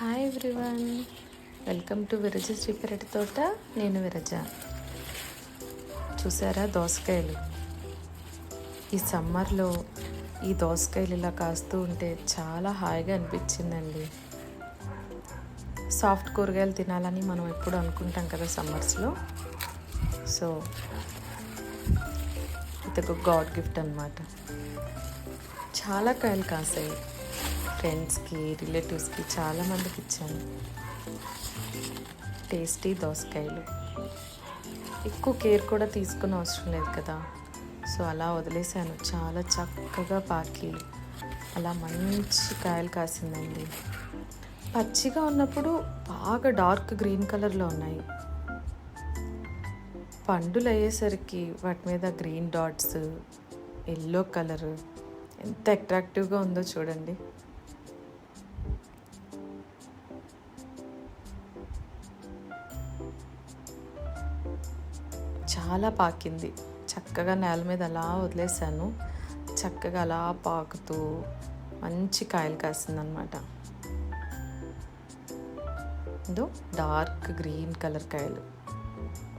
Hi everyone welcome to Viraja Sri Thota నేను విరజ. చూసారా దోసకాయలు? ఈ సమ్మర్లో ఈ దోసకాయలు ఇలా కాస్తూ ఉంటే చాలా హాయిగా అనిపించిందండి. సాఫ్ట్ కూరగాయలు తినాలని మనం ఎప్పుడు అనుకుంటాం కదా సమ్మర్స్లో. సో ఇది ఒక గాడ్ గిఫ్ట్ అనమాట చాలా కాయలు కాసాయి. ఫ్రెండ్స్కి రిలేటివ్స్కి చాలామందికి ఇచ్చాను. టేస్టీ దోసకాయలు. ఎక్కువ కేర్ కూడా తీసుకున్న అవసరం లేదు కదా. సో అలా వదిలేసాను చాలా చక్కగా పాకి అలా మంచి కాయలు కాసిందండి. పచ్చిగా ఉన్నప్పుడు బాగా డార్క్ గ్రీన్ కలర్లో ఉన్నాయి. పండులు అయ్యేసరికి వాటి మీద గ్రీన్ డాట్స్ ఎల్లో కలర్. ఎంత అట్రాక్టివ్గా ఉందో చూడండి. చాలా పాకింది. చక్కగా నేల మీద అలా వదిలేసాను చక్కగా అలా పాకుతూ మంచి కాయలు కాసిందనమాట ఇదో డార్క్ గ్రీన్ కలర్ కాయలు.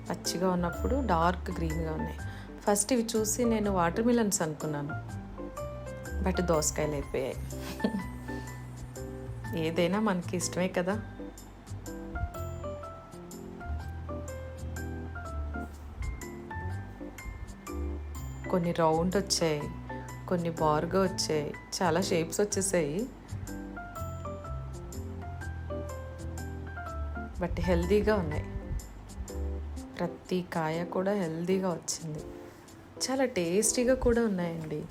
పచ్చిగా ఉన్నప్పుడు డార్క్ గ్రీన్గా ఉన్నాయి. ఫస్ట్ ఇవి చూసి నేను వాటర్ మిలన్స్ అనుకున్నాను. బట్ దోసకాయలు అయిపోయాయి. ఏదైనా మనకి ఇష్టమే కదా. కొన్ని రౌండ్ వచ్చాయి కొన్ని బార్గా వచ్చాయి చాలా షేప్స్ వచ్చేసాయి. బట్ హెల్దీగా ఉన్నాయి. ప్రతి కాయ కూడా హెల్దీగా వచ్చింది. చాలా టేస్టీగా కూడా ఉన్నాయండి.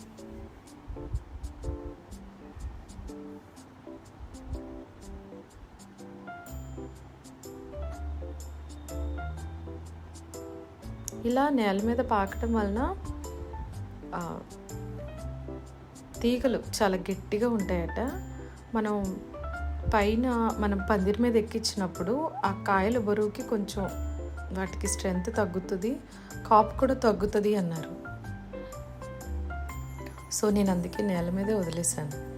ఇలా నేల మీద పాకటం వలన తీగలు చాలా గట్టిగా ఉంటాయట. మనం పైన మనం పందిరి మీద ఎక్కించినప్పుడు ఆ కాయల బరువుకి కొంచెం వాటికి స్ట్రెంగ్త్ తగ్గుతుంది కాపు కూడా తగ్గుతుంది అన్నారు. సో నేను అందుకే నేల మీదే వదిలేశాను.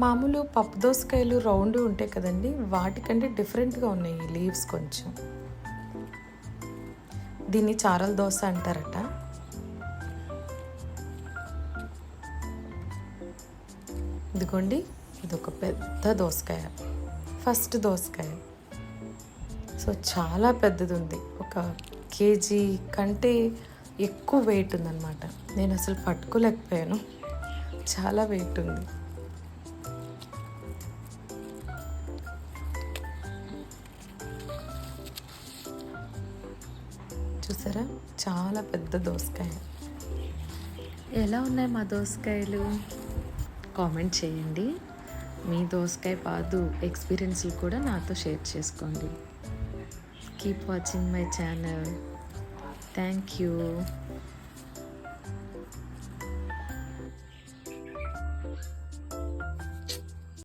మామూలు పప్పు దోసకాయలు రౌండ్ ఉంటాయి కదండి వాటికంటే డిఫరెంట్గా ఉన్నాయి లీవ్స్ కొంచెం. దీన్ని చారల దోశ అంటారట. ఇదిగోండి ఇది ఒక పెద్ద దోసకాయ. ఫస్ట్ దోసకాయ. సో చాలా పెద్దది ఉంది ఒక కేజీ కంటే ఎక్కువ వెయిట్ ఉందన్నమాట. నేను అసలు పట్టుకోలేకపోయాను. చాలా వెయిట్ ఉంది. చూసారా? చాలా పెద్ద దోసకాయ. ఎలా ఉన్నాయి మా దోసకాయలు? కామెంట్ చేయండి. మీ దోసకాయ పాదు ఎక్స్పీరియన్స్లు కూడా నాతో షేర్ చేసుకోండి. Keep watching my channel. Thank you.